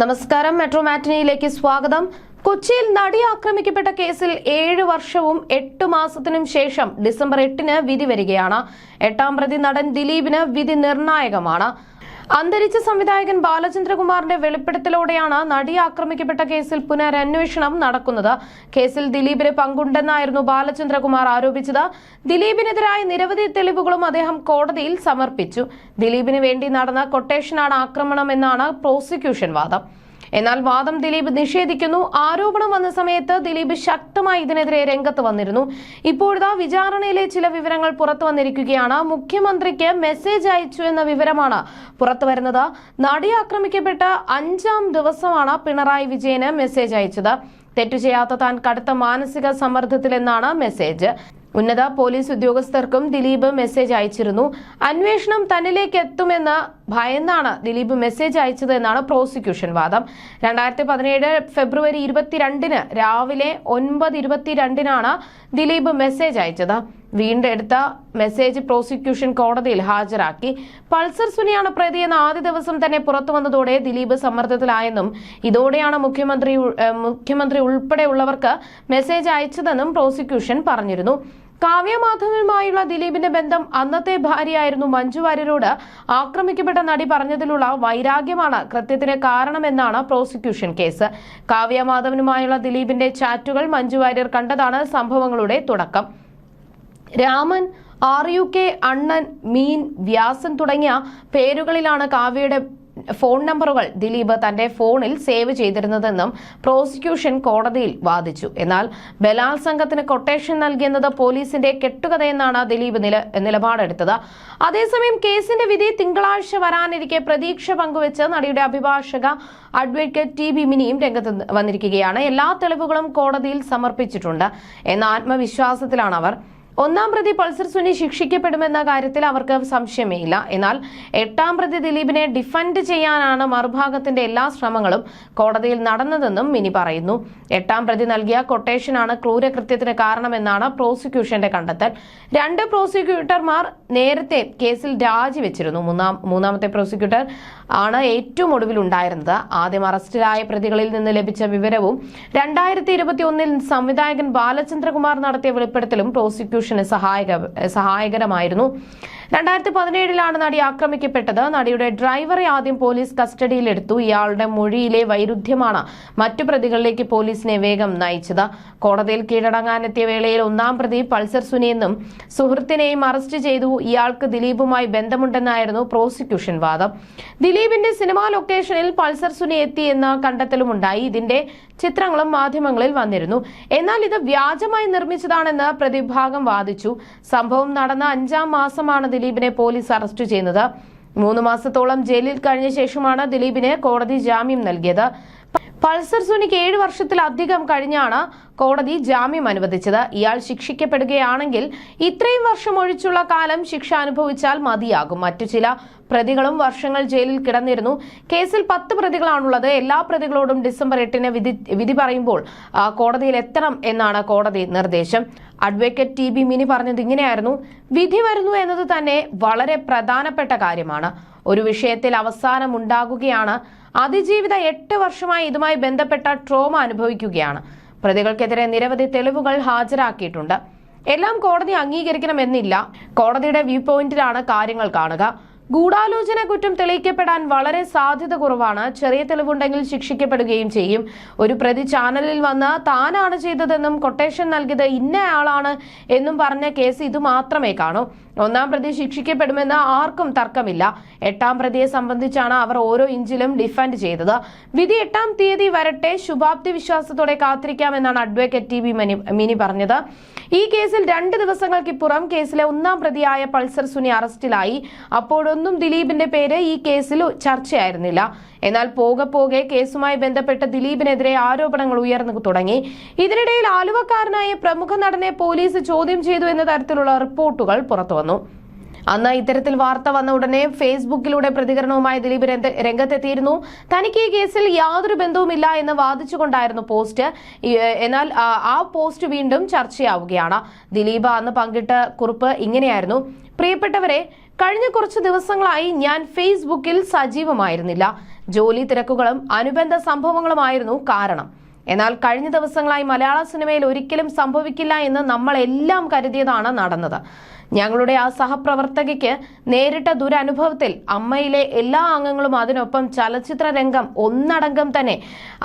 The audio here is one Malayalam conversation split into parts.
നമസ്കാരം. മെട്രോ മാറ്റിനിയിലേക്ക് സ്വാഗതം. കൊച്ചിയിൽ നടി ആക്രമിക്കപ്പെട്ട കേസിൽ ഏഴ് വർഷവും എട്ട് മാസത്തിനും ശേഷം ഡിസംബർ എട്ടിന് വിധി വരികയാണ്. എട്ടാം പ്രതി നടൻ ദിലീപിന് വിധി നിർണായകമാണ്. അന്തരിച്ച സംവിധായകൻ ബാലചന്ദ്രകുമാറിന്റെ വെളിപ്പെടുത്തലോടെയാണ് നടി ആക്രമിക്കപ്പെട്ട കേസിൽ പുനരന്വേഷണം നടക്കുന്നത്. കേസിൽ ദിലീപിന് പങ്കുണ്ടെന്നായിരുന്നു ബാലചന്ദ്രകുമാർ ആരോപിച്ചത്. ദിലീപിനെതിരായ നിരവധി തെളിവുകളും അദ്ദേഹം കോടതിയിൽ സമർപ്പിച്ചു. ദിലീപിന് വേണ്ടി നടന്ന കൊട്ടേഷനാണ് ആക്രമണം എന്നാണ് പ്രോസിക്യൂഷൻ വാദം. എന്നാൽ വാദം ദിലീപ് നിഷേധിക്കുന്നു. ആരോപണം വന്ന സമയത്ത് ദിലീപ് ശക്തമായി ഇതിനെതിരെ രംഗത്ത് വന്നിരുന്നു. ഇപ്പോഴത്തെ വിചാരണയിലെ ചില വിവരങ്ങൾ പുറത്തു വന്നിരിക്കുകയാണ്. മുഖ്യമന്ത്രിക്ക് മെസ്സേജ് അയച്ചു എന്ന വിവരമാണ് പുറത്തു വരുന്നത്. നടി ആക്രമിക്കപ്പെട്ട അഞ്ചാം ദിവസമാണ് പിണറായി വിജയന് മെസ്സേജ് അയച്ചത്. തെറ്റു ചെയ്യാത്ത താൻ കടുത്ത മാനസിക സമ്മർദ്ദത്തിലെന്നാണ് മെസ്സേജ്. ഉന്നത പോലീസ് ഉദ്യോഗസ്ഥർക്കും ദിലീപ് മെസ്സേജ് അയച്ചിരുന്നു. അന്വേഷണം തന്നിലേക്ക് എത്തുമെന്ന് ഭയന്നാണ് ദിലീപ് മെസ്സേജ് അയച്ചത് എന്നാണ് പ്രോസിക്യൂഷൻ വാദം. രണ്ടായിരത്തി പതിനേഴ് ഫെബ്രുവരി ഇരുപത്തിരണ്ടിന് രാവിലെ ഒൻപത് ഇരുപത്തിരണ്ടിനാണ് ദിലീപ് മെസ്സേജ് അയച്ചത്. വീണ്ടെടുത്ത മെസ്സേജ് പ്രോസിക്യൂഷൻ കോടതിയിൽ ഹാജരാക്കി. പൾസർ സുനിയാണ് പ്രതിയെന്ന് ആദ്യ ദിവസം തന്നെ പുറത്തു വന്നതോടെ ദിലീപ് സമ്മർദ്ദത്തിലായെന്നും ഇതോടെയാണ് മുഖ്യമന്ത്രി മുഖ്യമന്ത്രി ഉൾപ്പെടെയുള്ളവർക്ക് മെസ്സേജ് അയച്ചതെന്നും പ്രോസിക്യൂഷൻ പറഞ്ഞിരുന്നു. കാവ്യമാധവനുമായുള്ള ദിലീപിന്റെ ബന്ധം അന്നത്തെ ഭാര്യയായിരുന്നു മഞ്ജു വാര്യരോട് ആക്രമിക്കപ്പെട്ട നടി പറഞ്ഞതിലുള്ള വൈരാഗ്യമാണ് കൃത്യത്തിന് കാരണമെന്നാണ് പ്രോസിക്യൂഷൻ കേസ്. കാവ്യമാധവനുമായുള്ള ദിലീപിന്റെ ചാറ്റുകൾ മഞ്ജു വാര്യർ കണ്ടതാണ് സംഭവങ്ങളുടെ തുടക്കം. രാമൻ ആർ യു കെ അണ്ണൻ മീൻ വ്യാസൻ തുടങ്ങിയ പേരുകളിലാണ് കാവ്യയുടെ ഫോൺ നമ്പറുകൾ ദിലീപ് തന്റെ ഫോണിൽ സേവ് ചെയ്തിരുന്നതെന്നും പ്രോസിക്യൂഷൻ കോടതിയിൽ വാദിച്ചു. എന്നാൽ ബലാത്സംഗത്തിന് കൊട്ടേഷൻ നൽകിയെന്നത് പോലീസിന്റെ കെട്ടുകഥയെന്നാണ് ദിലീപ് നില നിലപാടെടുത്തത്. അതേസമയം കേസിന്റെ വിധി തിങ്കളാഴ്ച വരാനിരിക്കെ പ്രതീക്ഷ പങ്കുവച്ച് നടിയുടെ അഭിഭാഷക അഡ്വക്കേറ്റ് ടി ബി മിനിയും രംഗത്ത് വന്നിരിക്കുകയാണ്. എല്ലാ തെളിവുകളും കോടതിയിൽ സമർപ്പിച്ചിട്ടുണ്ട്. എന്ന ആത്മവിശ്വാസത്തിലാണ് അവർ ഒന്നാം പ്രതി പൾസർ സുനി ശിക്ഷിക്കപ്പെടുമെന്ന കാര്യത്തിൽ അവർക്ക് സംശയമേ ഇല്ല എന്നാൽ എട്ടാം പ്രതി ദിലീപിനെ ഡിഫൻഡ് ചെയ്യാനാണ് മറുഭാഗത്തിന്റെ എല്ലാ ശ്രമങ്ങളും കോടതിയിൽ നടന്നതെന്നും മിനി പറയുന്നു. എട്ടാം പ്രതി നൽകിയ കൊട്ടേഷനാണ് ക്രൂരകൃത്യത്തിന് കാരണമെന്നാണ് പ്രോസിക്യൂഷന്റെ കണ്ടെത്തൽ. രണ്ട് പ്രോസിക്യൂട്ടർമാർ നേരത്തെ കേസിൽ രാജിവെച്ചിരുന്നു. മൂന്നാം മൂന്നാമത്തെ പ്രോസിക്യൂട്ടർ ആണ് ഏറ്റവും ഒടുവിൽ ഉണ്ടായിരുന്നത്. ആദ്യം അറസ്റ്റിലായ പ്രതികളിൽ നിന്ന് ലഭിച്ച വിവരവും രണ്ടായിരത്തി ഇരുപത്തി ഒന്നിൽ സംവിധായകൻ ബാലചന്ദ്രകുമാർ നടത്തിയ വെളിപ്പെടുത്തലും പ്രോസിക്യൂഷന് സഹായക സഹായകരമായിരുന്നു. രണ്ടായിരത്തി പതിനേഴിലാണ് നടി ആക്രമിക്കപ്പെട്ടത്. നടിയുടെ ഡ്രൈവറെ ആദ്യം പോലീസ് കസ്റ്റഡിയിലെടുത്തു. ഇയാളുടെ മൊഴിയിലെ വൈരുദ്ധ്യമാണ് മറ്റു പ്രതികളിലേക്ക് പോലീസിനെ വേഗം നയിച്ചത്. കോടതിയിൽ കീഴടങ്ങാനെത്തിയ വേളയിൽ ഒന്നാം പ്രതി പൾസർ സുനിയെന്നും സുഹൃത്തിനെയും അറസ്റ്റ് ചെയ്തു. ഇയാൾക്ക് ദിലീപുമായി ബന്ധമുണ്ടെന്നായിരുന്നു പ്രോസിക്യൂഷൻ വാദം. ദിലീപിന്റെ സിനിമാ ലൊക്കേഷനിൽ പൾസർ സുനി എത്തി എന്ന കണ്ടെത്തലുമുണ്ടായി. ഇതിന്റെ ചിത്രങ്ങളും മാധ്യമങ്ങളിൽ വന്നിരുന്നു. എന്നാൽ ഇത് വ്യാജമായി നിർമ്മിച്ചതാണെന്ന് പ്രതിഭാഗം വാദിച്ചു. സംഭവം നടന്ന അഞ്ചാം മാസമാണ് ദിലീപിനെ പോലീസ് അറസ്റ്റ് ചെയ്യുന്നത്. മൂന്ന് മാസത്തോളം ജയിലിൽ കഴിഞ്ഞ ശേഷമാണ് ദിലീപിന് കോടതി ജാമ്യം നൽകിയത്. പൾസർ സുനിക്ക് ഏഴ് വർഷത്തിലധികം കഴിഞ്ഞാണ് കോടതി ജാമ്യം അനുവദിച്ചത്. ഇയാൾ ശിക്ഷിക്കപ്പെടുകയാണെങ്കിൽ ഇത്രയും വർഷം ഒഴിച്ചുള്ള കാലം ശിക്ഷ അനുഭവിച്ചാൽ മതിയാകും. മറ്റു ചില പ്രതികളും വർഷങ്ങൾ ജയിലിൽ കിടന്നിരുന്നു. കേസിൽ പത്ത് പ്രതികളാണുള്ളത്. എല്ലാ പ്രതികളോടും ഡിസംബർ എട്ടിന് വിധി വിധി പറയുമ്പോൾ കോടതിയിൽ എത്തണം എന്നാണ് കോടതി നിർദ്ദേശം. അഡ്വക്കേറ്റ് ടി ബി മിനി പറഞ്ഞത് ഇങ്ങനെയായിരുന്നു. വിധി വരുന്നു എന്നത് തന്നെ വളരെ പ്രധാനപ്പെട്ട കാര്യമാണ്. ഒരു വിഷയത്തിൽ അവസാനം ഉണ്ടാകുകയാണ്. അതിജീവിത എട്ട് വർഷമായി ഇതുമായി ബന്ധപ്പെട്ട ട്രോമ അനുഭവിക്കുകയാണ്. പ്രതികൾക്കെതിരെ നിരവധി തെളിവുകൾ ഹാജരാക്കിയിട്ടുണ്ട്. എല്ലാം കോടതി അംഗീകരിക്കണമെന്നില്ല. കോടതിയുടെ വ്യൂ പോയിന്റിലാണ് കാര്യങ്ങൾ കാണുക. ഗൂഢാലോചന കുറ്റം തെളിയിക്കപ്പെടാൻ വളരെ സാധ്യത കുറവാണ്. ചെറിയ തെളിവുണ്ടെങ്കിൽ ശിക്ഷിക്കപ്പെടുകയും ചെയ്യും. ഒരു പ്രതി ചാനലിൽ വന്ന് താനാണ് ചെയ്തതെന്നും കൊട്ടേഷൻ നൽകിയത് ഇന്നയാളാണ് എന്നും പറഞ്ഞ കേസ് ഇത് മാത്രമേ കാണൂ. ഒന്നാം പ്രതി ശിക്ഷിക്കപ്പെടുമെന്ന് ആർക്കും തർക്കമില്ല. എട്ടാം പ്രതിയെ സംബന്ധിച്ചാണ് അവർ ഓരോ ഇഞ്ചിലും ഡിഫൻഡ് ചെയ്തത്. വിധി എട്ടാം തീയതി വരട്ടെ ശുഭാപ്തി വിശ്വാസത്തോടെ കാത്തിരിക്കാമെന്നാണ് അഡ്വക്കേറ്റ് ടി ബി മനി- മിനി പറഞ്ഞത്. ഈ കേസിൽ രണ്ട് ദിവസങ്ങൾക്കിപ്പുറം കേസിലെ ഒന്നാം പ്രതിയായ പൾസർ സുനി അറസ്റ്റിലായി. അപ്പോഴൊന്നും ദിലീപിന്റെ പേര് ഈ കേസിൽ ചർച്ചയായിരുന്നില്ല. എന്നാൽ പോകെ പോകെ കേസുമായി ബന്ധപ്പെട്ട് ദിലീപിനെതിരെ ആരോപണങ്ങൾ ഉയർന്നു തുടങ്ങി. ഇതിനിടയിൽ ആലുവക്കാരനായ പ്രമുഖ നടനെ പോലീസ് ചോദ്യം ചെയ്തു എന്ന തരത്തിലുള്ള റിപ്പോർട്ടുകൾ പുറത്തുവന്നു അന്ന് ഇത്തരത്തിൽ വാർത്ത വന്ന ഉടനെ ഫേസ്ബുക്കിലൂടെ പ്രതികരണവുമായി ദിലീപ് രംഗത്തെത്തിയിരുന്നു. തനിക്ക് ഈ കേസിൽ യാതൊരു ബന്ധവുമില്ല എന്ന് വാദിച്ചുകൊണ്ടായിരുന്നു പോസ്റ്റ്. എന്നാൽ ആ, പോസ്റ്റ് വീണ്ടും ചർച്ചയാവുകയാണ്. ദിലീപ് അന്ന് പങ്കിട്ട കുറിപ്പ് ഇങ്ങനെയായിരുന്നു. പ്രിയപ്പെട്ടവരെ കഴിഞ്ഞ കുറച്ച് ദിവസങ്ങളായി ഞാൻ ഫേസ്ബുക്കിൽ സജീവമായിരുന്നില്ല. ജോലി തിരക്കുകളും അനുബന്ധ സംഭവങ്ങളുമായിരുന്നു കാരണം. എന്നാൽ കഴിഞ്ഞ ദിവസങ്ങളായി മലയാള സിനിമയിൽ ഒരിക്കലും സംഭവിക്കില്ല എന്ന് നമ്മളെല്ലാം കരുതിയതാണ് നടന്നത്. ഞങ്ങളുടെ ആ സഹപ്രവർത്തകയ്ക്ക് നേരിട്ട ദുരനുഭവത്തിൽ അമ്മയിലെ എല്ലാ അംഗങ്ങളും അതിനൊപ്പം ചലച്ചിത്ര രംഗം ഒന്നടങ്കം തന്നെ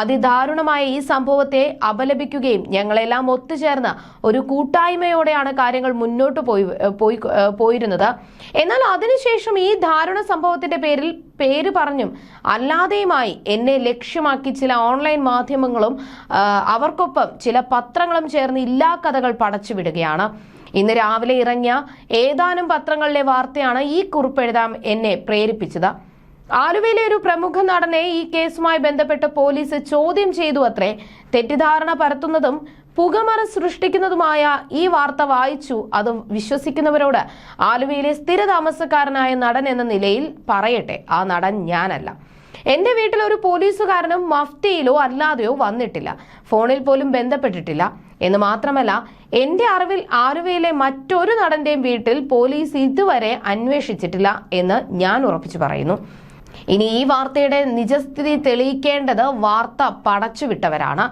അതിദാരുണമായ ഈ സംഭവത്തെ അപലപിക്കുകയും ഞങ്ങളെല്ലാം ഒത്തുചേർന്ന ഒരു കൂട്ടായ്മയോടെയാണ് കാര്യങ്ങൾ മുന്നോട്ട് പോയി പോയി പോയിരുന്നത്. എന്നാൽ അതിനുശേഷം ഈ ദാരുണ സംഭവത്തിന്റെ പേരിൽ പേര് പറഞ്ഞും അല്ലാതെയുമായി എന്നെ ലക്ഷ്യമാക്കി ചില ഓൺലൈൻ മാധ്യമങ്ങളും അവർക്കൊപ്പം ചില പത്രങ്ങളും ചേർന്ന് ഇല്ലാ കഥകൾ പടച്ചുവിടുകയാണ്. ഇന്ന് രാവിലെ ഇറങ്ങിയ ഏതാനും പത്രങ്ങളിലെ വാർത്തയാണ് ഈ കുറിപ്പ് എഴുതാൻ എന്നെ പ്രേരിപ്പിച്ചത്. ആലുവയിലെ ഒരു പ്രമുഖ നടനെ ഈ കേസുമായി ബന്ധപ്പെട്ട് പോലീസ് ചോദ്യം ചെയ്തു അത്രേ. തെറ്റിദ്ധാരണ പരത്തുന്നതും പുകമറ സൃഷ്ടിക്കുന്നതുമായ ഈ വാർത്ത വായിച്ചു അത് വിശ്വസിക്കുന്നവരോട് ആലുവയിലെ സ്ഥിര താമസക്കാരനായ നടൻ എന്ന നിലയിൽ പറയട്ടെ ആ നടൻ ഞാനല്ല. എന്റെ വീട്ടിൽ ഒരു പോലീസുകാരനും മഫ്തിയിലോ അല്ലാതെയോ വന്നിട്ടില്ല. ഫോണിൽ പോലും ബന്ധപ്പെട്ടിട്ടില്ല. എന്ന് മാത്രമല്ല എന്റെ അറിവിൽ ആലുവയിലെ മറ്റൊരു നടന്റെയും വീട്ടിൽ പോലീസ് ഇതുവരെ അന്വേഷിച്ചിട്ടില്ല എന്ന് ഞാൻ ഉറപ്പിച്ചു പറയുന്നു. ഇനി ഈ വാർത്തയുടെ നിജസ്ഥിതി തെളിയിക്കേണ്ടത് വാർത്ത പടച്ചുവിട്ടവരാണ്.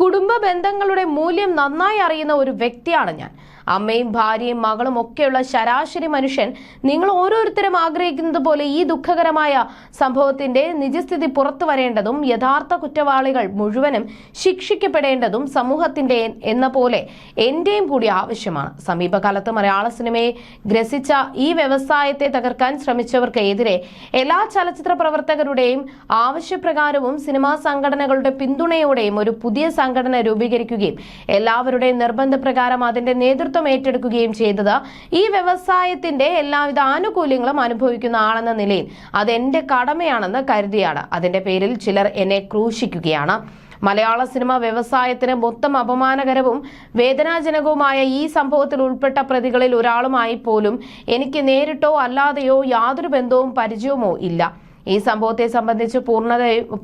കുടുംബ ബന്ധങ്ങളുടെ മൂല്യം നന്നായി അറിയുന്ന ഒരു വ്യക്തിയാണ് ഞാൻ. അമ്മയും ഭാര്യയും മകളും ഒക്കെയുള്ള ശരാശരി മനുഷ്യൻ നിങ്ങൾ ഓരോരുത്തരും ആഗ്രഹിക്കുന്നത് പോലെ ഈ ദുഃഖകരമായ സംഭവത്തിന്റെ നിജസ്ഥിതി പുറത്തു വരേണ്ടതും യഥാർത്ഥ കുറ്റവാളികൾ മുഴുവനും ശിക്ഷിക്കപ്പെടേണ്ടതും സമൂഹത്തിന്റെ എന്ന പോലെ എന്റെയും കൂടി ആവശ്യമാണ്. സമീപകാലത്ത് മലയാള സിനിമയെ ഗ്രസിച്ച ഈ വ്യവസായത്തെ തകർക്കാൻ ശ്രമിച്ചവർക്ക് എതിരെ എല്ലാ ചലച്ചിത്ര പ്രവർത്തകരുടെയും ആവശ്യപ്രകാരവും സിനിമാ സംഘടനകളുടെ പിന്തുണയോടെയും ഒരു പുതിയ സംഘടന രൂപീകരിക്കുകയും എല്ലാവരുടെയും നിർബന്ധപ്രകാരം അതിന്റെ നേതൃത്വം ഏറ്റെടുക്കുകയും ചെയ്തത്. ഈ വ്യവസായത്തിന്റെ എല്ലാവിധ ആനുകൂല്യങ്ങളും അനുഭവിക്കുന്ന ആളെന്ന നിലയിൽ അത് എന്റെ കടമയാണെന്ന് കരുതിയാണ്. അതിന്റെ പേരിൽ ചിലർ എന്നെ ക്രൂശിക്കുകയാണ്. മലയാള സിനിമ വ്യവസായത്തിന് മൊത്തം അപമാനകരവും വേദനാജനകവുമായ ഈ സംഭവത്തിൽ ഉൾപ്പെട്ട പ്രതികളിൽ ഒരാളുമായി പോലും എനിക്ക് നേരിട്ടോ അല്ലാതെയോ യാതൊരു ബന്ധവും പരിചയമോ ഇല്ല. ഈ സംഭവത്തെ സംബന്ധിച്ച്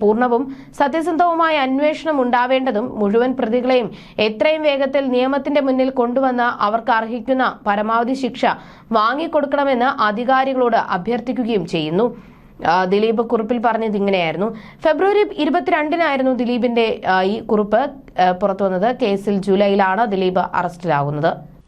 പൂർണവും സത്യസന്ധവുമായ അന്വേഷണം ഉണ്ടാവേണ്ടതും മുഴുവൻ പ്രതികളെയും എത്രയും വേഗത്തിൽ നിയമത്തിന്റെ മുന്നിൽ കൊണ്ടുവന്ന് അവർക്ക് അർഹിക്കുന്ന പരമാവധി ശിക്ഷ വാങ്ങിക്കൊടുക്കണമെന്ന് അധികാരികളോട് അഭ്യർത്ഥിക്കുകയും ചെയ്യുന്നു. ദിലീപ് കുറിപ്പിൽ പറഞ്ഞത് ഇങ്ങനെയായിരുന്നു. ഫെബ്രുവരി ഇരുപത്തിരണ്ടിനായിരുന്നു ദിലീപിന്റെ ഈ കുറിപ്പ് പുറത്തുവന്നത്. പുറത്തു വന്നത് കേസിൽ ജൂലൈയിലാണ് ദിലീപ് അറസ്റ്റിലാകുന്നത്